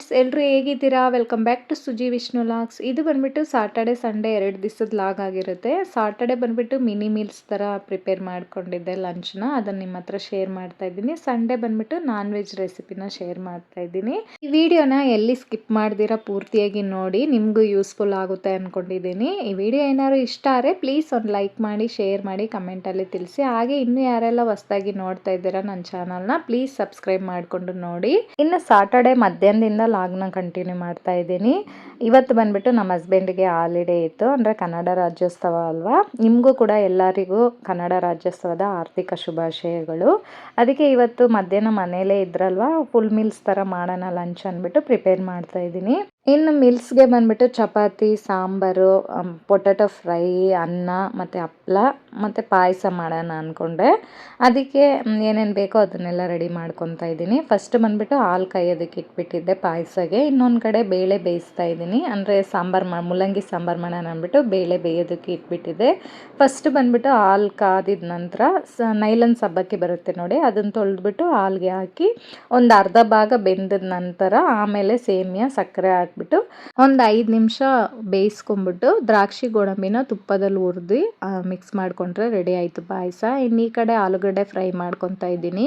ಹೇಗಿದ್ದೀರಾ? Welcome back to Suji Vishnu logs. ಇದು ಬಂದ್ಬಿಟ್ಟು ಸಾಟರ್ಡೆ ಸಂಡೇ ಎರಡು ದಿವಸದ ಲಾಗ್ ಆಗಿರುತ್ತೆ. ಸಾಟರ್ಡೆ ಬಂದ್ಬಿಟ್ಟು ಮಿನಿ ಮೀಲ್ಸ್ ಥರ ಪ್ರಿಪೇರ್ ಮಾಡ್ಕೊಂಡಿದ್ದೆ ಲಂಚ್ನ ಅದನ್ನು ನಿಮ್ಮ ಹತ್ರ ಶೇರ್ ಮಾಡ್ತಾ ಇದ್ದೀನಿ. ಸಂಡೇ ಬಂದ್ಬಿಟ್ಟು ನಾನ್ ವೆಜ್ ರೆಸಿಪಿನ ಶೇರ್ ಮಾಡ್ತಾ ಇದ್ದೀನಿ. ಈ ವಿಡಿಯೋನ ಎಲ್ಲಿ ಸ್ಕಿಪ್ ಮಾಡ್ದಿರಾ ಪೂರ್ತಿಯಾಗಿ ನೋಡಿ, ನಿಮಗೂ ಯೂಸ್ಫುಲ್ ಆಗುತ್ತೆ ಅಂದ್ಕೊಂಡಿದ್ದೀನಿ ಈ ವಿಡಿಯೋ ಏನಾದ್ರು ಇಷ್ಟ ಆದರೆ ಪ್ಲೀಸ್ ಒಂದು ಲೈಕ್ ಮಾಡಿ ಶೇರ್ ಮಾಡಿ ಕಮೆಂಟಲ್ಲಿ ತಿಳಿಸಿ. ಹಾಗೆ ಇನ್ನೂ ಯಾರೆಲ್ಲ ಹೊಸದಾಗಿ ನೋಡ್ತಾ ಇದ್ದೀರಾ ನನ್ನ ಚಾನಲ್ನ ಪ್ಲೀಸ್ ಸಬ್ಸ್ಕ್ರೈಬ್ ಮಾಡಿಕೊಂಡು ನೋಡಿ. ಇನ್ನು ಸಾಟರ್ಡೆ ಮಧ್ಯಾಹ್ನದಿಂದ ಲಾಗ್ನ ಕಂಟಿನ್ಯೂ ಮಾಡ್ತಾ ಇದ್ದೀನಿ. ಇವತ್ತು ಬಂದ್ಬಿಟ್ಟು ನಮ್ಮ ಹಸ್ಬೆಂಡ್ಗೆ ಹಾಲಿಡೇ ಇತ್ತು. ಅಂದರೆ ಕನ್ನಡ ರಾಜ್ಯೋತ್ಸವ ಅಲ್ವಾ? ನಿಮಗೂ ಕೂಡ ಎಲ್ಲರಿಗೂ ಕನ್ನಡ ರಾಜ್ಯೋತ್ಸವದ ಆರ್ಥಿಕ ಶುಭಾಶಯಗಳು. ಅದಕ್ಕೆ ಇವತ್ತು ಮಧ್ಯಾಹ್ನ ಮನೇಲೇ ಇದ್ರಲ್ವಾ? ಫುಲ್ ಮೀಲ್ಸ್ ಥರ ಮಾಡೋಣ ಲಂಚ್ ಅಂದ್ಬಿಟ್ಟು ಪ್ರಿಪೇರ್ ಮಾಡ್ತಾ ಇದ್ದೀನಿ. ಇನ್ನು ಮಿಲ್ಸ್ಗೆ ಬಂದ್ಬಿಟ್ಟು ಚಪಾತಿ, ಸಾಂಬಾರು ಪೊಟ್ಯಾಟೊ ಫ್ರೈ, ಅನ್ನ, ಮತ್ತು ಹಪ್ಳ, ಮತ್ತು ಪಾಯಸ ಮಾಡೋಣ ಅಂದ್ಕೊಂಡೆ ಅದಕ್ಕೆ ಏನೇನು ಬೇಕೋ ಅದನ್ನೆಲ್ಲ ರೆಡಿ ಮಾಡ್ಕೊತಾ ಇದ್ದೀನಿ. ಫಸ್ಟ್ ಬಂದುಬಿಟ್ಟು ಹಾಲು ಕಾಯೋದಕ್ಕೆ ಇಟ್ಬಿಟ್ಟಿದ್ದೆ ಪಾಯಸಗೆ. ಇನ್ನೊಂದು ಕಡೆ ಬೇಳೆ ಬೇಯಿಸ್ತಾ ಇದ್ದೀನಿ. ಅಂದರೆ ಸಾಂಬಾರು ಮಾ ಮೂಲಂಗಿ ಸಾಂಬಾರು ಮಾಡೋಣ ಅಂದ್ಬಿಟ್ಟು ಬೇಳೆ ಬೇಯೋದಕ್ಕೆ ಇಟ್ಬಿಟ್ಟಿದ್ದೆ. ಫಸ್ಟ್ ಬಂದ್ಬಿಟ್ಟು ಹಾಲು ಕಾದಿದ ನಂತರ ಸ, ನೈಲನ್ ಸಬ್ಬಕ್ಕಿ ಬರುತ್ತೆ ನೋಡಿ ಅದನ್ನು ತೊಳೆದ್ಬಿಟ್ಟು ಹಾಲ್ಗೆ ಹಾಕಿ ಒಂದು ಅರ್ಧ ಭಾಗ ಬೆಂದ ನಂತರ ಆಮೇಲೆ ಸೇಮಿಯಾ, ಸಕ್ಕರೆ ಹಾಕಿ ಹಾಕ್ಬಿಟ್ಟು ಒಂದು ಐದು ನಿಮಿಷ ಬೇಯಿಸ್ಕೊಂಬಿಟ್ಟು ದ್ರಾಕ್ಷಿ ಗೋಡಂಬಿನ ತುಪ್ಪದಲ್ಲಿ ಹುರಿದು ಮಿಕ್ಸ್ ಮಾಡಿಕೊಂಡ್ರೆ ರೆಡಿ ಆಯಿತು ಪಾಯಸ. ಇನ್ನು ಈ ಕಡೆ ಆಲೂಗಡ್ಡೆ ಫ್ರೈ ಮಾಡ್ಕೊತಾ ಇದ್ದೀನಿ.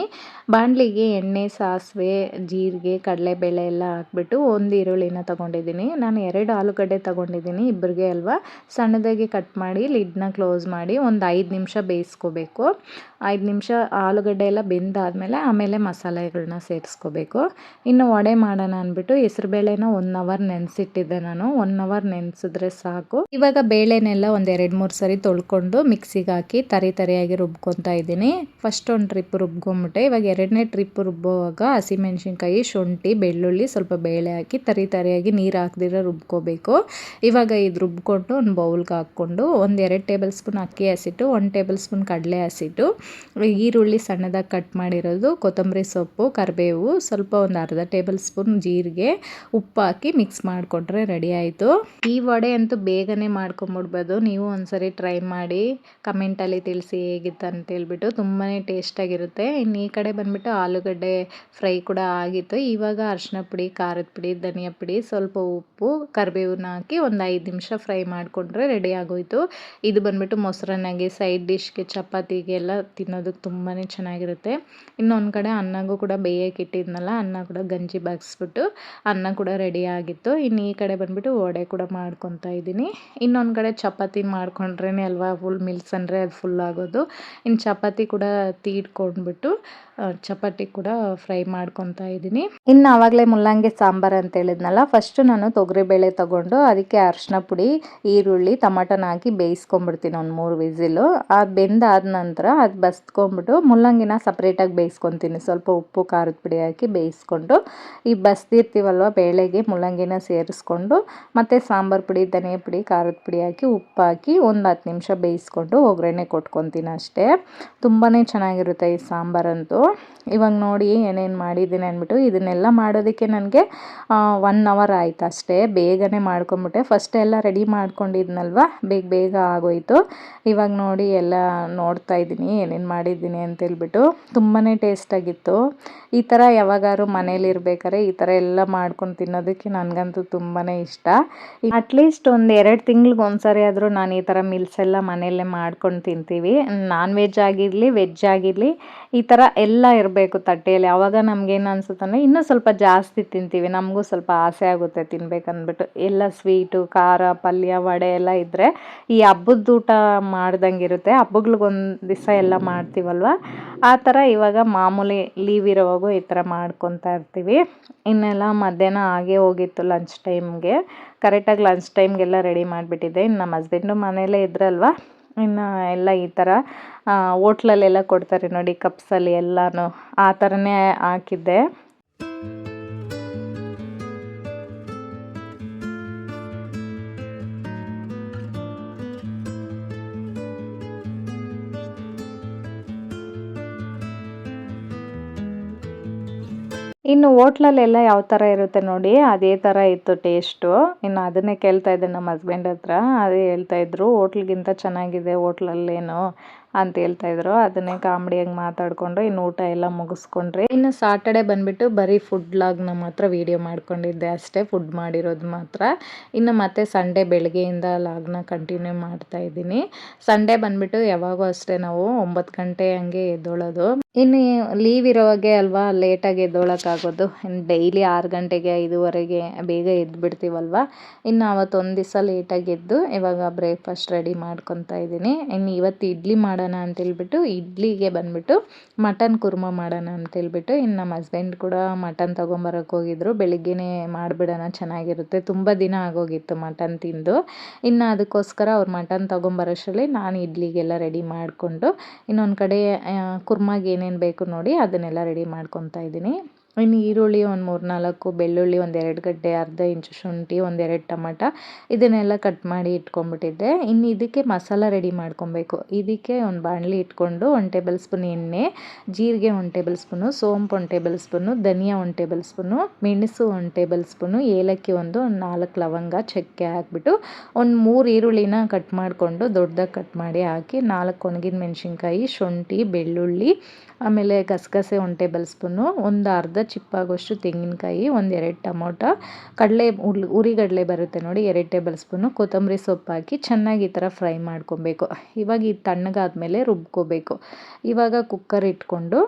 ಬಾಣಲಿಗೆ ಎಣ್ಣೆ, ಸಾಸಿವೆ, ಜೀರಿಗೆ, ಕಡಲೆಬೇಳೆ ಎಲ್ಲ ಹಾಕ್ಬಿಟ್ಟು ಒಂದು ಈರುಳ್ಳಿನ ತೊಗೊಂಡಿದ್ದೀನಿ. ನಾನು ಎರಡು ಆಲೂಗಡ್ಡೆ ತೊಗೊಂಡಿದ್ದೀನಿ ಇಬ್ಬರಿಗೆ ಅಲ್ವಾ? ಸಣ್ಣದಾಗಿ ಕಟ್ ಮಾಡಿ ಲಿಡ್ನ ಕ್ಲೋಸ್ ಮಾಡಿ ಒಂದು ಐದು ನಿಮಿಷ ಬೇಯಿಸ್ಕೋಬೇಕು. ಐದು ನಿಮಿಷ ಆಲೂಗಡ್ಡೆ ಎಲ್ಲ ಬೆಂದಾದಮೇಲೆ ಆಮೇಲೆ ಮಸಾಲೆಗಳನ್ನ ಸೇರಿಸ್ಕೋಬೇಕು. ಇನ್ನು ವಡೆ ಮಾಡೋಣ ಅಂದ್ಬಿಟ್ಟು ಹೆಸ್ರುಬೇಳೆನ ಒನ್ ಅವರ್ ನೆನೆಸಿಟ್ಟಿದ್ದೆ ನಾನು. ಒನ್ ಅವರ್ ನೆನೆಸಿದ್ರೆ ಸಾಕು. ಇವಾಗ ಬೇಳೆನೆಲ್ಲ ಒಂದು ಎರಡು ಮೂರು ಸರಿ ತೊಳ್ಕೊಂಡು ಮಿಕ್ಸಿಗೆ ಹಾಕಿ ತರಿ ತರಿಯಾಗಿ ರುಬ್ಕೊತಾ ಇದ್ದೀನಿ. ಫಸ್ಟ್ ಒಂದು ಟ್ರಿಪ್ ರುಬ್ಕೊಂಬಿಟ್ಟೆ. ಇವಾಗ ಎರಡನೇ ಟ್ರಿಪ್ ರುಬ್ಬುವಾಗ ಹಸಿಮೆಣ್ಸಿನ್ಕಾಯಿ, ಶುಂಠಿ, ಬೆಳ್ಳುಳ್ಳಿ ಸ್ವಲ್ಪ ಬೇಳೆ ಹಾಕಿ ತರಿ ತರಿಯಾಗಿ ನೀರು ಹಾಕ್ದಿರ ರುಬ್ಕೋಬೇಕು. ಇವಾಗ ಇದು ರುಬ್ಕೊಂಡು ಒಂದು ಬೌಲ್ಗೆ ಹಾಕ್ಕೊಂಡು ಒಂದು ಎರಡು ಟೇಬಲ್ ಸ್ಪೂನ್ ಅಕ್ಕಿ ಹಸಿಟ್ಟು, ಒಂದು ಟೇಬಲ್ ಸ್ಪೂನ್ ಕಡಲೆ ಹಸಿಟ್ಟು, ಈರುಳ್ಳಿ ಸಣ್ಣದಾಗಿ ಕಟ್ ಮಾಡಿರೋದು, ಕೊತ್ತಂಬರಿ ಸೊಪ್ಪು, ಕರಿಬೇವು, ಸ್ವಲ್ಪ ಒಂದು ಅರ್ಧ ಟೇಬಲ್ ಸ್ಪೂನ್ ಜೀರಿಗೆ, ಉಪ್ಪು ಹಾಕಿ ಮಿಕ್ಸ್ ಮಾಡಿಕೊಂಡ್ರೆ ರೆಡಿ ಆಯಿತು. ಈ ವಡೆ ಅಂತೂ ಬೇಗನೆ ಮಾಡ್ಕೊಂಬಿಡ್ಬೋದು. ನೀವು ಒಂದ್ಸರಿ ಟ್ರೈ ಮಾಡಿ ಕಮೆಂಟಲ್ಲಿ ತಿಳಿಸಿ ಹೇಗಿತ್ತು ಅಂತ ಹೇಳ್ಬಿಟ್ಟು ತುಂಬಾ ಟೇಸ್ಟಾಗಿರುತ್ತೆ ಇನ್ನು ಈ ಕಡೆ ಬಂದುಬಿಟ್ಟು ಆಲೂಗಡ್ಡೆ ಫ್ರೈ ಕೂಡ ಆಗಿತ್ತು. ಇವಾಗ ಅರಿಶಿನ ಪುಡಿ, ಖಾರದ ಪುಡಿ, ಧನಿಯಾ ಪುಡಿ, ಸ್ವಲ್ಪ ಉಪ್ಪು, ಕರಿಬೇವನ್ನ ಹಾಕಿ ಒಂದು ಐದು ನಿಮಿಷ ಫ್ರೈ ಮಾಡಿಕೊಂಡ್ರೆ ರೆಡಿ ಆಗೋಯ್ತು. ಇದು ಬಂದುಬಿಟ್ಟು ಮೊಸರನ್ನಾಗಿ ಸೈಡ್ ಡಿಶ್ಗೆ ಚಪಾತಿಗೆಲ್ಲ ತಿನ್ನೋದಕ್ಕೆ ತುಂಬಾ ಚೆನ್ನಾಗಿರುತ್ತೆ. ಇನ್ನೊಂದು ಕಡೆ ಅನ್ನಗೂ ಕೂಡ ಬೇಯಕ್ಕೆ ಇಟ್ಟಿದ್ನಲ್ಲ, ಅನ್ನ ಕೂಡ ಗಂಜಿ ಬಾಗಿಸ್ಬಿಟ್ಟು ಅನ್ನ ಕೂಡ ರೆಡಿ ಆಗಿತ್ತು. ಇನ್ನು ಈ ಕಡೆ ಬಂದುಬಿಟ್ಟು ವಡೆ ಕೂಡ ಮಾಡ್ಕೊತಾ ಇದ್ದೀನಿ. ಇನ್ನೊಂದು ಕಡೆ ಚಪಾತಿ ಮಾಡ್ಕೊಂಡ್ರೇ ಅಲ್ವಾ ಫುಲ್ ಮಿಲ್ಸ್ ಅಂದರೆ ಅದು ಫುಲ್ ಆಗೋದು. ಇನ್ನು ಚಪಾತಿ ಕೂಡ ತೀಡ್ಕೊಂಡ್ಬಿಟ್ಟು ಚಪಾತಿ ಕೂಡ ಫ್ರೈ ಮಾಡ್ಕೊತಾ ಇದ್ದೀನಿ. ಇನ್ನು ಆವಾಗಲೇ ಮುಲ್ಲಂಗಿ ಸಾಂಬಾರು ಅಂತ ಹೇಳಿದ್ನಲ್ಲ ಫಸ್ಟು ನಾನು ತೊಗರಿಬೇಳೆ ತೊಗೊಂಡು ಅದಕ್ಕೆ ಅರಿಶಿನ ಪುಡಿ, ಈರುಳ್ಳಿ, ಟಮಾಟನ ಹಾಕಿ ಬೇಯಿಸ್ಕೊಂಬಿಡ್ತೀನಿ ಒಂದು ಮೂರು ವಿಸಿಲು. ಅದು ಬೆಂದಾದ ನಂತರ ಅದು ಬಸ್ಕೊಂಬಿಟ್ಟು ಮುಲ್ಲಂಗಿನ ಸಪ್ರೇಟಾಗಿ ಬೇಯಿಸ್ಕೊತೀನಿ. ಸ್ವಲ್ಪ ಉಪ್ಪು, ಖಾರದ ಪುಡಿ ಹಾಕಿ ಬೇಯಿಸ್ಕೊಂಡು. ಈ ಬಸ್ದಿರ್ತೀವಲ್ವ, ಬೇಳೆಗೆ ಮುಲ್ಲಂಗಿನ ಸೇರಿಸ್ಕೊಂಡು ಮತ್ತು ಸಾಂಬಾರು ಪುಡಿ, ಧನಿಯಾ ಪುಡಿ, ಖಾರದ ಪುಡಿ ಹಾಕಿ ಉಪ್ಪು ಹಾಕಿ ಒಂದು ಹತ್ತು ನಿಮಿಷ ಬೇಯಿಸ್ಕೊಂಡು ಒಗ್ಗರಣೆ ಕೊಟ್ಕೊತೀನಿ ಅಷ್ಟೇ. ತುಂಬಾ ಚೆನ್ನಾಗಿರುತ್ತೆ ಈ ಸಾಂಬಾರಂತೂ. ಇವಾಗ ನೋಡಿ ಏನೇನು ಮಾಡಿದ್ದೀನಿ ಅಂದ್ಬಿಟ್ಟು ಇದನ್ನೆಲ್ಲ ಮಾಡೋದಕ್ಕೆ ನನಗೆ ಒನ್ ಅವರ್ ಆಯಿತು ಅಷ್ಟೇ. ಬೇಗನೆ ಮಾಡ್ಕೊಂಬಿಟ್ಟೆ. ಫಸ್ಟ್ ಎಲ್ಲ ರೆಡಿ ಮಾಡ್ಕೊಂಡಿದ್ನಲ್ವ? ಬೇಗ ಬೇಗ ಆಗೋಯ್ತು. ಇವಾಗ ನೋಡಿ ಎಲ್ಲ ನೋಡ್ತಾ ಇದ್ದೀನಿ, ಏನೇನು ಮಾಡಿದ್ದೀನಿ ಅಂತೇಳ್ಬಿಟ್ಟು. ತುಂಬಾ ಟೇಸ್ಟಾಗಿತ್ತು ಈ ಥರ ಯಾವಾಗಾದ್ರು ಮನೇಲಿ ಇರ್ಬೇಕಾದ್ರೆ ಈ ಥರ ಎಲ್ಲ ಮಾಡ್ಕೊಂಡು ತಿನ್ನೋದಕ್ಕೆ ನನಗಂತೂ ತುಂಬಾ ಇಷ್ಟ. ಅಟ್ಲೀಸ್ಟ್ ಒಂದು ಎರಡು ತಿಂಗ್ಳಿಗೆ ಒಂದ್ಸರಿ ಆದರೂ ನಾನು ಈ ಥರ ಮಿಲ್ಸ್ ಎಲ್ಲ ಮನೆಯಲ್ಲೇ ಮಾಡ್ಕೊಂಡು ತಿಂತೀವಿ. ನಾನ್ ವೆಜ್ ಆಗಿರಲಿ ವೆಜ್ ಆಗಿರಲಿ, ಈ ಥರ ಎಲ್ಲ ಇರಬೇಕು ತಟ್ಟೆಯಲ್ಲಿ. ಆವಾಗ ನಮಗೇನು ಅನ್ಸುತ್ತಂದರೆ ಇನ್ನೂ ಸ್ವಲ್ಪ ಜಾಸ್ತಿ ತಿಂತೀವಿ. ನಮಗೂ ಸ್ವಲ್ಪ ಆಸೆ ಆಗುತ್ತೆ ತಿನ್ಬೇಕಂದ್ಬಿಟ್ಟು. ಎಲ್ಲ ಸ್ವೀಟು ಖಾರ, ಪಲ್ಯ, ವಡೆ ಎಲ್ಲ ಇದ್ದರೆ ಈ ಹಬ್ಬದ ಊಟ ಮಾಡ್ದಂಗೆ ಇರುತ್ತೆ. ಹಬ್ಬಗಳಿಗೊಂದು ದಿವಸ ಎಲ್ಲ ಮಾಡ್ತೀವಲ್ವ? ಆ ಥರ ಇವಾಗ ಮಾಮೂಲಿ ಲೀವ್ ಇರೋವಾಗೂ ಈ ಥರ ಮಾಡ್ಕೊತಾ ಇರ್ತೀವಿ. ಇನ್ನೆಲ್ಲ ಮಧ್ಯಾಹ್ನ ಹಾಗೆ ಹೋಗಿತ್ತು. ಲಂಚ್ ಟೈಮ್ಗೆ ಕರೆಕ್ಟಾಗಿ ಲಂಚ್ ಟೈಮ್ಗೆಲ್ಲ ರೆಡಿ ಮಾಡಿಬಿಟ್ಟಿದ್ದೆ. ಇನ್ನು ನಮ್ಮ ಹಸ್ಬೆಂಡು ಮನೆಯಲ್ಲೇ ಇದ್ರಲ್ವ? ಇನ್ನು ಎಲ್ಲ ಈ ಥರ ಓಟ್ಲಲ್ಲೆಲ್ಲ ಕೊಡ್ತಾರೆ ನೋಡಿ ಕಪ್ಸಲ್ಲಿ ಎಲ್ಲನೂ. ಆ ಥರನೇ ಹಾಕಿದ್ದೆ. ಇನ್ನು ಹೋಟ್ಲಲ್ಲೆಲ್ಲ ಯಾವ ಥರ ಇರುತ್ತೆ ನೋಡಿ, ಅದೇ ಥರ ಇತ್ತು ಟೇಸ್ಟು ಇನ್ನು ಅದನ್ನೇ ಕೇಳ್ತಾ ಇದ್ದೆ ನಮ್ಮ ಹಸ್ಬೆಂಡ್ ಹತ್ರ. ಅದೇ ಹೇಳ್ತಾ ಇದ್ರು, ಹೋಟ್ಲ್ಗಿಂತ ಚೆನ್ನಾಗಿದೆ, ಹೋಟ್ಲಲ್ಲೇನು? ಅಂತ ಹೇಳ್ತಾ ಇದ್ರು. ಅದನ್ನೇ ಕಾಮಿಡಿಯಾಗಿ ಮಾತಾಡಿಕೊಂಡು ಇನ್ನು ಊಟ ಎಲ್ಲ ಮುಗಿಸ್ಕೊಂಡ್ರಿ. ಇನ್ನು ಸಾಟರ್ಡೆ ಬಂದ್ಬಿಟ್ಟು ಬರೀ ಫುಡ್ ಲಾಗ್ನ ಮಾತ್ರ ವೀಡಿಯೋ ಮಾಡ್ಕೊಂಡಿದ್ದೆ ಅಷ್ಟೇ. ಫುಡ್ ಮಾಡಿರೋದು ಮಾತ್ರ. ಇನ್ನು ಮತ್ತೆ ಸಂಡೇ ಬೆಳಗ್ಗೆಯಿಂದ ಲಾಗ್ನ ಕಂಟಿನ್ಯೂ ಮಾಡ್ತಾ ಇದ್ದೀನಿ. ಸಂಡೇ ಬಂದ್ಬಿಟ್ಟು ಯಾವಾಗೂ ಅಷ್ಟೇ ನಾವು ಒಂಬತ್ತು ಗಂಟೆ ಹಂಗೆ ಎದ್ದೊಳೋದು. ಇನ್ನು ಲೀವ್ ಇರೋವಾಗೆ ಅಲ್ವಾ ಲೇಟಾಗಿ ಎದ್ದೊಳಕ್ಕಾಗೋದು ಇನ್ನು ಡೈಲಿ ಆರು ಗಂಟೆಗೆ, ಐದುವರೆಗೆ ಬೇಗ ಎದ್ದು ಬಿಡ್ತೀವಲ್ವ ಇನ್ನು ಅವತ್ತೊಂದು ದಿವಸ ಲೇಟಾಗಿ ಎದ್ದು ಇವಾಗ ಬ್ರೇಕ್ಫಾಸ್ಟ್ ರೆಡಿ ಮಾಡ್ಕೊತಾ ಇದ್ದೀನಿ. ಇನ್ನು ಇವತ್ತು ಇಡ್ಲಿ ಮಾಡೋಣ ಅಂತೇಳ್ಬಿಟ್ಟು ಇಡ್ಲಿಗೆ ಬಂದುಬಿಟ್ಟು ಮಟನ್ ಕುರ್ಮ ಮಾಡೋಣ ಅಂತೇಳ್ಬಿಟ್ಟು ಇನ್ನು ನಮ್ಮ ಹಸ್ಬೆಂಡ್ ಕೂಡ ಮಟನ್ ತೊಗೊಂಬರಕ್ಕೆ ಹೋಗಿದ್ರು. ಬೆಳಿಗ್ಗೆನೇ ಮಾಡಿಬಿಡೋಣ, ಚೆನ್ನಾಗಿರುತ್ತೆ. ತುಂಬ ದಿನ ಆಗೋಗಿತ್ತು ಮಟನ್ ತಿಂದು. ಇನ್ನು ಅದಕ್ಕೋಸ್ಕರ ಅವ್ರು ಮಟನ್ ತೊಗೊಂಬರೋಷ್ಟರಲ್ಲಿ ನಾನು ಇಡ್ಲಿಗೆಲ್ಲ ರೆಡಿ ಮಾಡಿಕೊಂಡು, ಇನ್ನೊಂದು ಕಡೆ ಕುರ್ಮಾಗೆ ಏನೇನು ಬೇಕು ನೋಡಿ ಅದನ್ನೆಲ್ಲ ರೆಡಿ ಮಾಡ್ಕೊತಾ ಇದ್ದೀನಿ. ಇನ್ನು ಈರುಳ್ಳಿ ಒಂದು ಮೂರು ನಾಲ್ಕು ಬೆಳ್ಳುಳ್ಳಿ ಒಂದು ಎರಡು ಗಡ್ಡೆ, ಅರ್ಧ ಇಂಚು ಶುಂಠಿ ಒಂದೆರಡು ಟೊಮಟ. ಇದನ್ನೆಲ್ಲ ಕಟ್ ಮಾಡಿ ಇಟ್ಕೊಂಡ್ಬಿಟ್ಟಿದ್ದೆ. ಇನ್ನು ಇದಕ್ಕೆ ಮಸಾಲ ರೆಡಿ ಮಾಡ್ಕೊಬೇಕು. ಇದಕ್ಕೆ ಒಂದು ಬಾಣಲಿ ಇಟ್ಕೊಂಡು ಒಂದು ಟೇಬಲ್ ಸ್ಪೂನ್ ಎಣ್ಣೆ, ಜೀರಿಗೆ ಒಂದು ಟೇಬಲ್ ಸ್ಪೂನು, ಸೋಂಪು ಒಂದು ಟೇಬಲ್ ಸ್ಪೂನು, ಧನಿಯಾ ಒಂದು ಟೇಬಲ್ ಸ್ಪೂನು, ಮೆಣಸು ಒಂದು ಟೇಬಲ್ ಸ್ಪೂನು, ಏಲಕ್ಕಿ ಒಂದು ಒಂದು ನಾಲ್ಕು ಲವಂಗ ಚಕ್ಕೆ ಹಾಕ್ಬಿಟ್ಟು ಒಂದು ಮೂರು ಈರುಳ್ಳಿನ ಕಟ್ ಮಾಡಿಕೊಂಡು ದೊಡ್ಡದಾಗಿ ಕಟ್ ಮಾಡಿ ಹಾಕಿ ನಾಲ್ಕು ಒಣಗಿದ ಮೆಣಸಿನ್ಕಾಯಿ, ಶುಂಠಿ, ಬೆಳ್ಳುಳ್ಳಿ, ಆಮೇಲೆ ಗಸಗಸೆ ಒಂದು ಟೇಬಲ್ ಸ್ಪೂನು, ಒಂದು ಅರ್ಧ ಚಿಪ್ಪಾಗೋಷ್ಟು ತೆಂಗಿನಕಾಯಿ ಒಂದು ಎರಡು ಟೊಮೊಟೊ, ಕಡಲೆ ಉರ್ಲಿ ಉರಿಗಡಲೆ ಬರುತ್ತೆ ನೋಡಿ, ಎರಡು ಟೇಬಲ್ ಸ್ಪೂನು. ಕೊತ್ತಂಬರಿ ಸೊಪ್ಪು ಹಾಕಿ ಚೆನ್ನಾಗಿ ಈ ಥರ ಫ್ರೈ ಮಾಡ್ಕೊಬೇಕು. ಇವಾಗ ಇದು ತಣ್ಣಗಾದ್ಮೇಲೆ ರುಬ್ಕೋಬೇಕು. ಇವಾಗ ಕುಕ್ಕರ್ ಇಟ್ಕೊಂಡು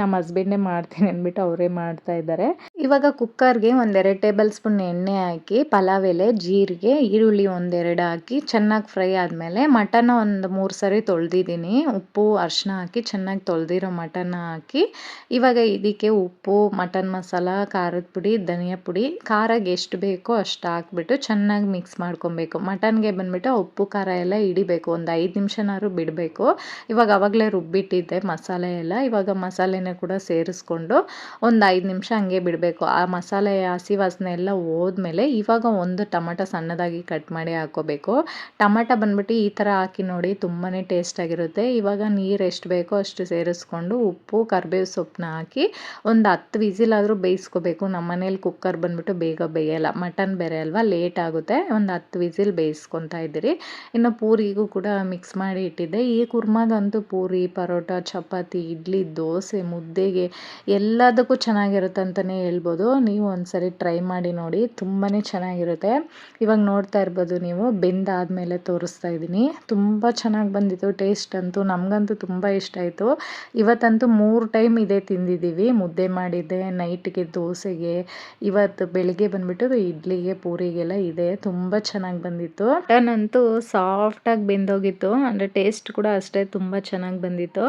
ನಮ್ಮ ಹಸ್ಬೆಂಡೇ ಮಾಡ್ತೀನಿ ಅಂದ್ಬಿಟ್ಟು ಅವರೇ ಮಾಡ್ತಾ ಇದ್ದಾರೆ. ಇವಾಗ ಕುಕ್ಕರ್ಗೆ ಒಂದೆರಡು ಟೇಬಲ್ ಸ್ಪೂನ್ ಎಣ್ಣೆ ಹಾಕಿ, ಪಲಾವ್ ಎಲೆ, ಜೀರಿಗೆ, ಈರುಳ್ಳಿ ಒಂದೆರಡು ಹಾಕಿ ಚೆನ್ನಾಗಿ ಫ್ರೈ ಆದಮೇಲೆ ಮಟನ್ ಒಂದು ಮೂರು ಸರಿ ತೊಳೆದಿದ್ದೀನಿ. ಉಪ್ಪು ಅರಿಶಿನ ಹಾಕಿ ಚೆನ್ನಾಗಿ ತೊಳೆದಿರೋ ಮಟನ್ ಹಾಕಿ, ಇವಾಗ ಇದಕ್ಕೆ ಉಪ್ಪು ಮಟನ್ ಮಸಾಲ, ಖಾರದ ಪುಡಿ, ಧನಿಯಾ ಪುಡಿ, ಖಾರಾಗೆ ಎಷ್ಟು ಬೇಕೋ ಅಷ್ಟು ಹಾಕ್ಬಿಟ್ಟು ಚೆನ್ನಾಗಿ ಮಿಕ್ಸ್ ಮಾಡ್ಕೊಬೇಕು. ಮಟನ್ಗೆ ಬಂದುಬಿಟ್ಟು ಉಪ್ಪು, ಖಾರ ಎಲ್ಲ ಹಿಡಿಬೇಕು. ಒಂದು ಐದು ನಿಮಿಷನಾದ್ರು ಬಿಡಬೇಕು. ಇವಾಗ ಅವಾಗಲೇ ರುಬ್ಬಿಟ್ಟಿದ್ದೆ ಮಸಾಲೆ ಎಲ್ಲ. ಇವಾಗ ಮಸಾಲೆನ ಕೂಡ ಸೇರಿಸ್ಕೊಂಡು ಒಂದು ಐದು ನಿಮಿಷ ಹಂಗೆ ಬಿಡಬೇಕು. ಆ ಮಸಾಲೆ ಹಸಿ ವಾಸನೆ ಎಲ್ಲ ಹೋದ್ಮೇಲೆ ಇವಾಗ ಒಂದು ಟೊಮಟೊ ಸಣ್ಣದಾಗಿ ಕಟ್ ಮಾಡಿ ಹಾಕೋಬೇಕು ಟೊಮಟೊ ಬಂದ್ಬಿಟ್ಟು ಈ ಥರ ಹಾಕಿ ನೋಡಿ ತುಂಬಾ ಟೇಸ್ಟಾಗಿರುತ್ತೆ ಇವಾಗ ನೀರು ಎಷ್ಟು ಬೇಕೋ ಅಷ್ಟು ಸೇರಿಸ್ಕೊಂಡು ಉಪ್ಪು, ಕರಿಬೇವು ಸೊಪ್ಪನ್ನ ಹಾಕಿ ಒಂದು ಹತ್ತು ವಿಸಿಲಾದರೂ ಬೇಯಿಸ್ಕೋಬೇಕು. ನಮ್ಮ ಮನೇಲಿ ಕುಕ್ಕರ್ ಬಂದುಬಿಟ್ಟು ಬೇಗ ಬೇಯಲ್ಲ. ಮಟನ್ ಬೇರೆ ಅಲ್ವಾ? ಲೇಟ್ ಆಗುತ್ತೆ. ಒಂದು ಹತ್ತು ವಿಸಿಲ್ ಬೇಯಿಸ್ಕೊತಾ ಇದ್ದೀರಿ. ಇನ್ನು ಪೂರಿಗೂ ಕೂಡ ಮಿಕ್ಸ್ ಮಾಡಿ ಇಟ್ಟಿದ್ದೆ. ಈ ಕುರ್ಮಾಗಂತೂ ಪೂರಿ, ಪರೋಟ, ಚಪಾತಿ, ಇಡ್ಲಿ, ದೋಸೆ, ಮುದ್ದೆಗೆ ಎಲ್ಲದಕ್ಕೂ ಚೆನ್ನಾಗಿರುತ್ತೆ ಅಂತಲೇ ಹೇಳ್ಬೋದು. ನೀವು ಒಂದ್ಸರಿ ಟ್ರೈ ಮಾಡಿ ನೋಡಿ. ತುಂಬಾ ಚೆನ್ನಾಗಿರುತ್ತೆ. ಇವಾಗ ನೋಡ್ತಾ ಇರ್ಬೋದು ನೀವು. ಬೆಂದಾದಮೇಲೆ ತೋರಿಸ್ತಾ ಇದ್ದೀನಿ. ತುಂಬ ಚೆನ್ನಾಗಿ ಬಂದಿತ್ತು. ಟೇಸ್ಟ್ ಅಂತೂ ನಮಗಂತೂ ತುಂಬ ಇಷ್ಟ ಆಯಿತು. ಇವತ್ತಂತೂ ಮೂರು ಟೈಮ್ ಇದೇ ತಿಂದಿದ್ದೀವಿ. ಮುದ್ದೆ ಮಾಡಿದ್ದೆ. ನೈಟ್ಗೆ ದೋಸೆಗೆ, ಇವತ್ತು ಬೆಳಿಗ್ಗೆ ಬಂದ್ಬಿಟ್ಟು ಇಡ್ಲಿಗೆ, ಪೂರಿಗೆಲ್ಲ ಇದೆ. ತುಂಬ ಚೆನ್ನಾಗಿ ಬಂದಿತ್ತು. ಮಟನ್ ಅಂತೂ ಸಾಫ್ಟಾಗಿ ಬೆಂದೋಗಿತ್ತು. ಅಂದರೆ ಟೇಸ್ಟ್ ಕೂಡ ಅಷ್ಟೇ ತುಂಬ ಚೆನ್ನಾಗಿ ಬಂದಿತ್ತು.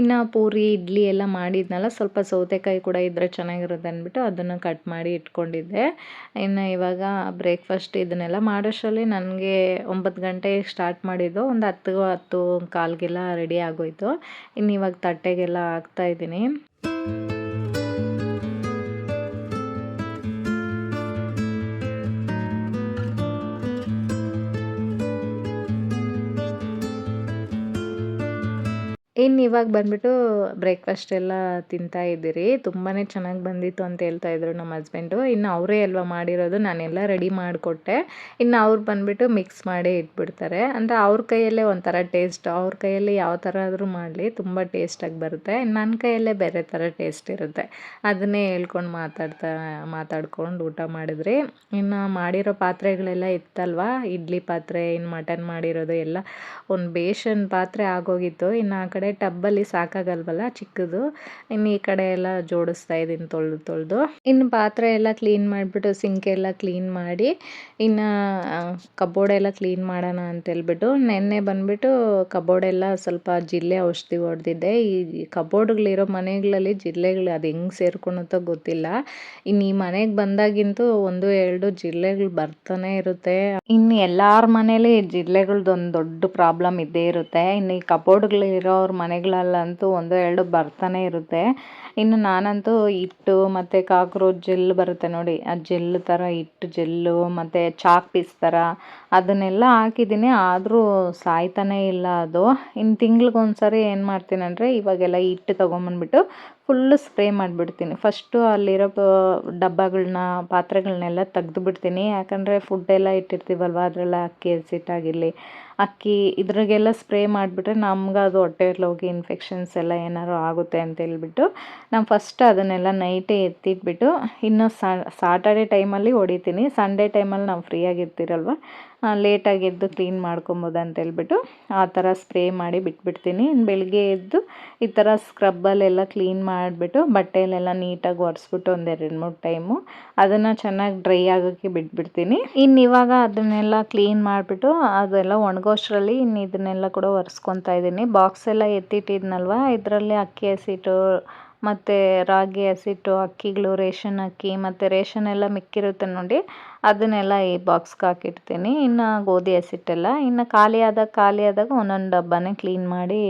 ಇನ್ನು ಪೂರಿ, ಇಡ್ಲಿ ಎಲ್ಲ ಮಾಡಿದ್ನಲ್ಲ, ಸ್ವಲ್ಪ ಸೌತೆಕಾಯಿ ಕೂಡ ಇದ್ದರೆ ಚೆನ್ನಾಗಿರುತ್ತೆ ಅಂದ್ಬಿಟ್ಟು ಅದನ್ನು ಕಟ್ ಮಾಡಿ ಇಟ್ಕೊಂಡಿದ್ದೆ. ಇನ್ನು ಇವಾಗ ಬ್ರೇಕ್ಫಾಸ್ಟ್ ಇದನ್ನೆಲ್ಲ ಮಾಡೋಷ್ಟರಲ್ಲಿ ನನಗೆ ಒಂಬತ್ತು ಗಂಟೆಗೆ ಸ್ಟಾರ್ಟ್ ಮಾಡಿದ್ದು. ಒಂದು ಹತ್ತು ಹತ್ತು ಕಾಲ್ಗೆಲ್ಲ ರೆಡಿ ಆಗೋಯ್ತು. ಇನ್ನು ಇವಾಗ ತಟ್ಟೆಗೆಲ್ಲ ಹಾಕ್ತಾಯಿದ್ದೀನಿ ಇನ್ನು ಇವಾಗ ಬಂದುಬಿಟ್ಟು ಬ್ರೇಕ್ಫಾಸ್ಟ್ ಎಲ್ಲ ತಿಂತಾ ಇದ್ದೀರಿ. ತುಂಬಾ ಚೆನ್ನಾಗಿ ಬಂದಿತ್ತು ಅಂತ ಹೇಳ್ತಾ ಇದ್ರು ನಮ್ಮ ಹಸ್ಬೆಂಡು. ಇನ್ನು ಅವರೇ ಅಲ್ವಾ ಮಾಡಿರೋದು, ನಾನೆಲ್ಲ ರೆಡಿ ಮಾಡಿಕೊಟ್ಟೆ. ಇನ್ನು ಅವ್ರು ಬಂದುಬಿಟ್ಟು ಮಿಕ್ಸ್ ಮಾಡಿ ಇಟ್ಬಿಡ್ತಾರೆ. ಅಂದರೆ ಅವ್ರ ಕೈಯಲ್ಲೇ ಒಂಥರ ಟೇಸ್ಟ್, ಅವ್ರ ಕೈಯಲ್ಲಿ ಯಾವ ಥರ ಆದರೂ ಮಾಡಲಿ, ತುಂಬ ಟೇಸ್ಟಾಗಿ ಬರುತ್ತೆ. ನನ್ನ ಕೈಯಲ್ಲೇ ಬೇರೆ ಥರ ಟೇಸ್ಟ್ ಇರುತ್ತೆ. ಅದನ್ನೇ ಹೇಳ್ಕೊಂಡು ಮಾತಾಡ್ತಾ, ಮಾತಾಡ್ಕೊಂಡು ಊಟ ಮಾಡಿದ್ರಿ. ಇನ್ನು ಮಾಡಿರೋ ಪಾತ್ರೆಗಳೆಲ್ಲ ಇತ್ತಲ್ವ? ಇಡ್ಲಿ ಪಾತ್ರೆ, ಇನ್ನು ಮಟನ್ ಮಾಡಿರೋದು ಎಲ್ಲ. ಒಂದು ಬೇಷನ್ ಪಾತ್ರೆ ಆಗೋಗಿತ್ತು. ಇನ್ನು ಆ ಕಡೆ ಕಡೆ ಟಬ್ಬಲ್ಲಿ ಸಾಕಾಗಲ್ವಲ್ಲ ಚಿಕ್ಕದು. ಇನ್ನು ಈ ಕಡೆ ಎಲ್ಲ ಜೋಡಿಸ್ತಾ ಇದ್ದೀನಿ ತೊಳೆದು ತೊಳೆದು. ಇನ್ನು ಪಾತ್ರೆ ಎಲ್ಲ ಕ್ಲೀನ್ ಮಾಡಿಬಿಟ್ಟು ಸಿಂಕ್ ಎಲ್ಲ ಕ್ಲೀನ್ ಮಾಡಿ, ಇನ್ನು ಕಬೋರ್ಡ್ ಎಲ್ಲ ಕ್ಲೀನ್ ಮಾಡೋಣ ಅಂತೇಳ್ಬಿಟ್ಟು ನೆನ್ನೆ ಬಂದುಬಿಟ್ಟು ಕಬೋರ್ಡ್ ಎಲ್ಲ ಸ್ವಲ್ಪ ಜಿಲ್ಲೆ ಔಷಧಿ ಹೊಡೆದಿದ್ದೆ. ಈ ಕಬೋರ್ಡ್ಗಳಿರೋ ಮನೆಗಳಲ್ಲಿ ಜಿಲ್ಲೆಗಳು ಅದು ಹೆಂಗೆ ಸೇರ್ಕೊಳುತ್ತೋ ಗೊತ್ತಿಲ್ಲ. ಇನ್ನು ಈ ಮನೆಗೆ ಬಂದಾಗಿಂತೂ ಒಂದು, ಎರಡು ಜಿಲ್ಲೆಗಳು ಬರ್ತಾನೆ ಇರುತ್ತೆ. ಇನ್ನು ಎಲ್ಲಾರ ಮನೇಲಿ ಜಿಲ್ಲೆಗಳದ್ದು ಒಂದು ದೊಡ್ಡ ಪ್ರಾಬ್ಲಮ್ ಇದ್ದೇ ಇರುತ್ತೆ. ಇನ್ನು ಈ ಕಬೋರ್ಡ್ಗಳಿರೋರು ಮನೆಗಳಲ್ಲಂತೂ ಒಂದು ಎರಡು ಬರ್ತಾನೆ ಇರುತ್ತೆ. ಇನ್ನು ನಾನಂತೂ ಹಿಟ್ಟು ಮತ್ತು ಕಾಕ್ರೋಚ್ ಜೆಲ್ ಬರುತ್ತೆ ನೋಡಿ. ಆ ಜೆಲ್ ಥರ ಹಿಟ್ಟು, ಜೆಲ್ಲು ಮತ್ತು ಚಾಕ್ ಪೀಸ್ ಥರ ಅದನ್ನೆಲ್ಲ ಹಾಕಿದ್ದೀನಿ. ಆದರೂ ಸಾಯ್ತಾನೇ ಇಲ್ಲ ಅದು. ಇನ್ನು ತಿಂಗ್ಳಿಗೊಂದ್ಸರಿ ಏನು ಮಾಡ್ತೀನಂದರೆ ಇವಾಗೆಲ್ಲ ಹಿಟ್ಟು ತೊಗೊಂಬಂದ್ಬಿಟ್ಟು ಫುಲ್ಲು ಸ್ಪ್ರೇ ಮಾಡಿಬಿಡ್ತೀನಿ. ಫಸ್ಟು ಅಲ್ಲಿರೋ ಡಬ್ಬಗಳನ್ನ ಪಾತ್ರೆಗಳನ್ನೆಲ್ಲ ತೆಗೆದು ಬಿಡ್ತೀನಿ ಯಾಕಂದರೆ ಫುಡ್ಡೆಲ್ಲ ಇಟ್ಟಿರ್ತೀವಲ್ವ, ಅದರಲ್ಲ ಅಕ್ಕಿ ಹಸಿಟ್ಟಾಗಿರಲಿ ಅಕ್ಕಿ ಇದ್ರಾಗೆಲ್ಲ ಸ್ಪ್ರೇ ಮಾಡಿಬಿಟ್ರೆ ನಮ್ಗೆ ಅದು ಹೊಟ್ಟೆಯಲ್ಲಿ ಹೋಗಿ ಇನ್ಫೆಕ್ಷನ್ಸ್ ಎಲ್ಲ ಏನಾದ್ರು ಆಗುತ್ತೆ ಅಂತ ಹೇಳ್ಬಿಟ್ಟು ನಾನು ಫಸ್ಟ್ ಅದನ್ನೆಲ್ಲ ನೈಟೇ ಎತ್ತಿಟ್ಬಿಟ್ಟು, ಇನ್ನು ಸಾಟರ್ಡೆ ಟೈಮಲ್ಲಿ ಹೊಡಿತೀನಿ. ಸಂಡೇ ಟೈಮಲ್ಲಿ ನಾವು ಫ್ರೀಯಾಗಿರ್ತೀರಲ್ವ ಲೇಟಾಗಿ ಎದ್ದು ಕ್ಲೀನ್ ಮಾಡ್ಕೊಬೋದು ಅಂತ ಹೇಳ್ಬಿಟ್ಟು ಆ ಥರ ಸ್ಪ್ರೇ ಮಾಡಿ ಬಿಟ್ಬಿಡ್ತೀನಿ. ಬೆಳಗ್ಗೆ ಎದ್ದು ಈ ಥರ ಸ್ಕ್ರಬ್ಬಲ್ಲೆಲ್ಲ ಕ್ಲೀನ್ ಮಾಡಿಬಿಟ್ಟು ಬಟ್ಟೆಲೆಲ್ಲ ನೀಟಾಗಿ ಒರೆಸ್ಬಿಟ್ಟು ಒಂದು ಎರಡು ಮೂರು ಟೈಮು ಅದನ್ನು ಚೆನ್ನಾಗಿ ಡ್ರೈ ಆಗೋಕ್ಕೆ ಬಿಟ್ಬಿಡ್ತೀನಿ. ಇನ್ನು ಇವಾಗ ಅದನ್ನೆಲ್ಲ ಕ್ಲೀನ್ ಮಾಡಿಬಿಟ್ಟು ಅದೆಲ್ಲ ಒಣಗೋಷ್ಟರಲ್ಲಿ ಇನ್ನು ಇದನ್ನೆಲ್ಲ ಕೂಡ ಒರೆಸ್ಕೊತಾ ಇದ್ದೀನಿ. ಬಾಕ್ಸ್ ಎಲ್ಲ ಎತ್ತಿಟ್ಟಿದ್ನಲ್ವ? ಇದರಲ್ಲಿ ಅಕ್ಕಿ ಹಸಿಟ್ಟು ಮತ್ತು ರಾಗಿ, ಹಸಿಟ್ಟು, ಅಕ್ಕಿಗಳು, ರೇಷನ್ ಅಕ್ಕಿ, ಮತ್ತು ರೇಷನ್ ಎಲ್ಲ ಮಿಕ್ಕಿರುತ್ತೆ ನೋಡಿ. ಅದನ್ನೆಲ್ಲ ಈ ಬಾಕ್ಸ್ಗೆ ಹಾಕಿಡ್ತೀನಿ. ಇನ್ನು ಗೋಧಿ, ಹಸಿಟ್ಟೆಲ್ಲ ಇನ್ನು ಖಾಲಿ ಆದಾಗ ಖಾಲಿ ಒಂದೊಂದು ಡಬ್ಬನೇ ಕ್ಲೀನ್ ಮಾಡಿ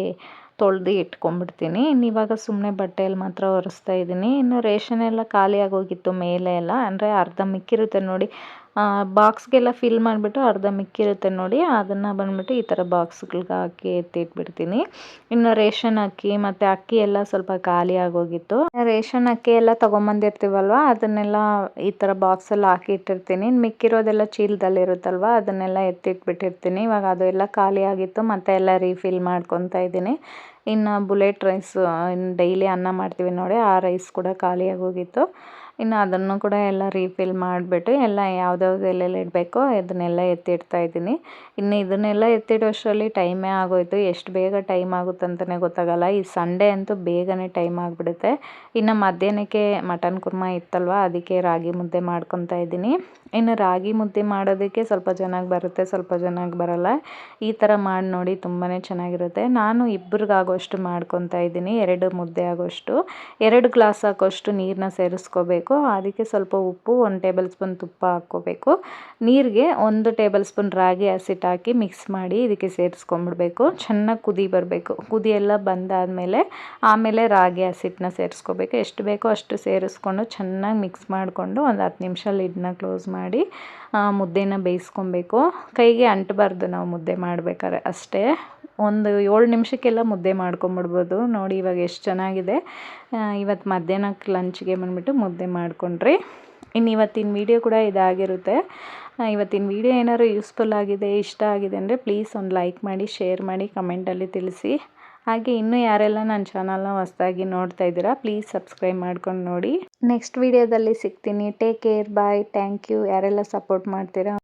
ತೊಳೆದು ಇಟ್ಕೊಂಡ್ಬಿಡ್ತೀನಿ. ಇನ್ನು ಇವಾಗ ಸುಮ್ಮನೆ ಬಟ್ಟೆಯಲ್ಲಿ ಮಾತ್ರ ಒರೆಸ್ತಾ ಇದ್ದೀನಿ. ಇನ್ನು ರೇಷನ್ ಎಲ್ಲ ಖಾಲಿ ಆಗೋಗಿತ್ತು ಮೇಲೆ ಎಲ್ಲ, ಅಂದರೆ ಅರ್ಧ ಮಿಕ್ಕಿರುತ್ತೆ ನೋಡಿ. ಬಾಕ್ಸ್ಗೆಲ್ಲ ಫಿಲ್ ಮಾಡಿಬಿಟ್ಟು ಅರ್ಧ ಮಿಕ್ಕಿರುತ್ತೆ ನೋಡಿ. ಅದನ್ನು ಬಂದ್ಬಿಟ್ಟು ಈ ಥರ ಬಾಕ್ಸ್ಗಳಿಗೆ ಹಾಕಿ ಎತ್ತಿಟ್ಬಿಡ್ತೀನಿ. ಇನ್ನು ರೇಷನ್ ಅಕ್ಕಿ ಮತ್ತು ಅಕ್ಕಿ ಎಲ್ಲ ಸ್ವಲ್ಪ ಖಾಲಿ ಆಗೋಗಿತ್ತು. ರೇಷನ್ ಅಕ್ಕಿ ಎಲ್ಲ ತೊಗೊಂಬಂದಿರ್ತೀವಲ್ವ? ಅದನ್ನೆಲ್ಲ ಈ ಥರ ಬಾಕ್ಸಲ್ಲಿ ಹಾಕಿ ಇಟ್ಟಿರ್ತೀನಿ. ಮಿಕ್ಕಿರೋದೆಲ್ಲ ಚೀಲದಲ್ಲಿರುತ್ತಲ್ವ ಅದನ್ನೆಲ್ಲ ಎತ್ತಿಟ್ಬಿಟ್ಟಿರ್ತೀನಿ. ಇವಾಗ ಅದು ಎಲ್ಲ ಖಾಲಿ ಆಗಿತ್ತು. ಮತ್ತೆ ಎಲ್ಲ ರೀಫಿಲ್ ಮಾಡ್ಕೊತಾ ಇದ್ದೀನಿ. ಇನ್ನು ಬುಲೆಟ್ ರೈಸ್ ಡೈಲಿ ಅನ್ನ ಮಾಡ್ತೀವಿ ನೋಡಿ. ಆ ರೈಸ್ ಕೂಡ ಖಾಲಿಯಾಗೋಗಿತ್ತು ಇನ್ನು ಅದನ್ನು ಕೂಡ ಎಲ್ಲ ರೀಫಿಲ್ ಮಾಡಿಬಿಟ್ಟು ಎಲ್ಲ ಯಾವ್ದ್ಯಾವ್ದು ಎಲ್ಲೆಲ್ಲಿ ಇಡಬೇಕೋ ಅದನ್ನೆಲ್ಲ ಎತ್ತಿಡ್ತಾ ಇದ್ದೀನಿ. ಇನ್ನು ಇದನ್ನೆಲ್ಲ ಎತ್ತಿಡೋಷ್ಟರಲ್ಲಿ ಟೈಮೇ ಆಗೋಯಿತು. ಎಷ್ಟು ಬೇಗ ಟೈಮ್ ಆಗುತ್ತೆ ಅಂತಲೇ ಗೊತ್ತಾಗಲ್ಲ. ಈ ಸಂಡೇ ಅಂತೂ ಬೇಗನೆ ಟೈಮ್ ಆಗಿಬಿಡುತ್ತೆ. ಇನ್ನು ಮಧ್ಯಾಹ್ನಕ್ಕೆ ಮಟನ್ ಕುರ್ಮಾ ಇತ್ತಲ್ವ? ಅದಕ್ಕೆ ರಾಗಿ ಮುದ್ದೆ ಮಾಡ್ಕೊತಾ ಇದ್ದೀನಿ. ಇನ್ನು ರಾಗಿ ಮುದ್ದೆ ಮಾಡೋದಕ್ಕೆ ಸ್ವಲ್ಪ ಚೆನ್ನಾಗಿ ಬರುತ್ತೆ, ಸ್ವಲ್ಪ ಚೆನ್ನಾಗಿ ಬರಲ್ಲ. ಈ ಥರ ಮಾಡಿ ನೋಡಿ ತುಂಬಾ ಚೆನ್ನಾಗಿರುತ್ತೆ. ನಾನು ಇಬ್ಬರಿಗಾಗೋಷ್ಟು ಮಾಡ್ಕೊತಾ ಇದ್ದೀನಿ, ಎರಡು ಮುದ್ದೆ ಆಗೋಷ್ಟು. ಎರಡು ಗ್ಲಾಸ್ ಹಾಕೋಷ್ಟು ನೀರನ್ನ ಸೇರಿಸ್ಕೋಬೇಕು. ಅದಕ್ಕೆ ಸ್ವಲ್ಪ ಉಪ್ಪು, ಒಂದು ಟೇಬಲ್ ಸ್ಪೂನ್ ತುಪ್ಪ ಹಾಕ್ಕೋಬೇಕು. ನೀರಿಗೆ ಒಂದು ಟೇಬಲ್ ಸ್ಪೂನ್ ರಾಗಿ ಹಸಿಟ್ಟು ಹಾಕಿ ಮಿಕ್ಸ್ ಮಾಡಿ ಇದಕ್ಕೆ ಸೇರಿಸ್ಕೊಂಬಿಡ್ಬೇಕು. ಚೆನ್ನಾಗಿ ಕುದಿ ಬರಬೇಕು. ಕುದಿ ಎಲ್ಲ ಬಂದಾದಮೇಲೆ ಆಮೇಲೆ ರಾಗಿ ಹಸಿಟ್ಟನ್ನ ಸೇರಿಸ್ಕೋಬೇಕು. ಎಷ್ಟು ಬೇಕೋ ಅಷ್ಟು ಸೇರಿಸ್ಕೊಂಡು ಚೆನ್ನಾಗಿ ಮಿಕ್ಸ್ ಮಾಡಿಕೊಂಡು ಒಂದು ಹತ್ತು ನಿಮಿಷ ಲಿಡ್ನ ಕ್ಲೋಸ್ ಮಾಡಿ ಮುದ್ದೆನ ಬೇಯಿಸ್ಕೊಬೇಕು. ಕೈಗೆ ಅಂಟಬಾರ್ದು ನಾವು ಮುದ್ದೆ ಮಾಡಬೇಕಾದ್ರೆ ಅಷ್ಟೇ. ಒಂದು ಏಳು ನಿಮಿಷಕ್ಕೆಲ್ಲ ಮುದ್ದೆ ಮಾಡ್ಕೊಂಬಿಡ್ಬೋದು. ನೋಡಿ ಇವಾಗ ಎಷ್ಟು ಚೆನ್ನಾಗಿದೆ. ಇವತ್ತು ಮಧ್ಯಾಹ್ನಕ್ಕೆ ಲಂಚ್ಗೆ ಬಂದುಬಿಟ್ಟು ಮುದ್ದೆ ಮಾಡಿಕೊಂಡ್ರಿ. ಇನ್ನು ಇವತ್ತಿನ ವೀಡಿಯೋ ಕೂಡ ಇದಾಗಿರುತ್ತೆ. ಇವತ್ತಿನ ವೀಡಿಯೋ ಏನಾದ್ರು ಯೂಸ್ಫುಲ್ ಆಗಿದೆ, ಇಷ್ಟ ಆಗಿದೆ ಅಂದರೆ ಪ್ಲೀಸ್ ಒಂದು ಲೈಕ್ ಮಾಡಿ, ಶೇರ್ ಮಾಡಿ, ಕಮೆಂಟಲ್ಲಿ ತಿಳಿಸಿ. ಹಾಗೆ ಇನ್ನೂ ಯಾರೆಲ್ಲ ನನ್ನ ಚಾನಲ್ನ ಹೊಸದಾಗಿ ನೋಡ್ತಾ ಇದ್ದೀರಾ ಪ್ಲೀಸ್ ಸಬ್ಸ್ಕ್ರೈಬ್ ಮಾಡ್ಕೊಂಡು ನೋಡಿ. ನೆಕ್ಸ್ಟ್ ವಿಡಿಯೋದಲ್ಲಿ ಸಿಗ್ತೀನಿ. Take care bye thank you ಯಾರೆಲ್ಲ ಸಪೋರ್ಟ್ ಮಾಡ್ತೀರಾ?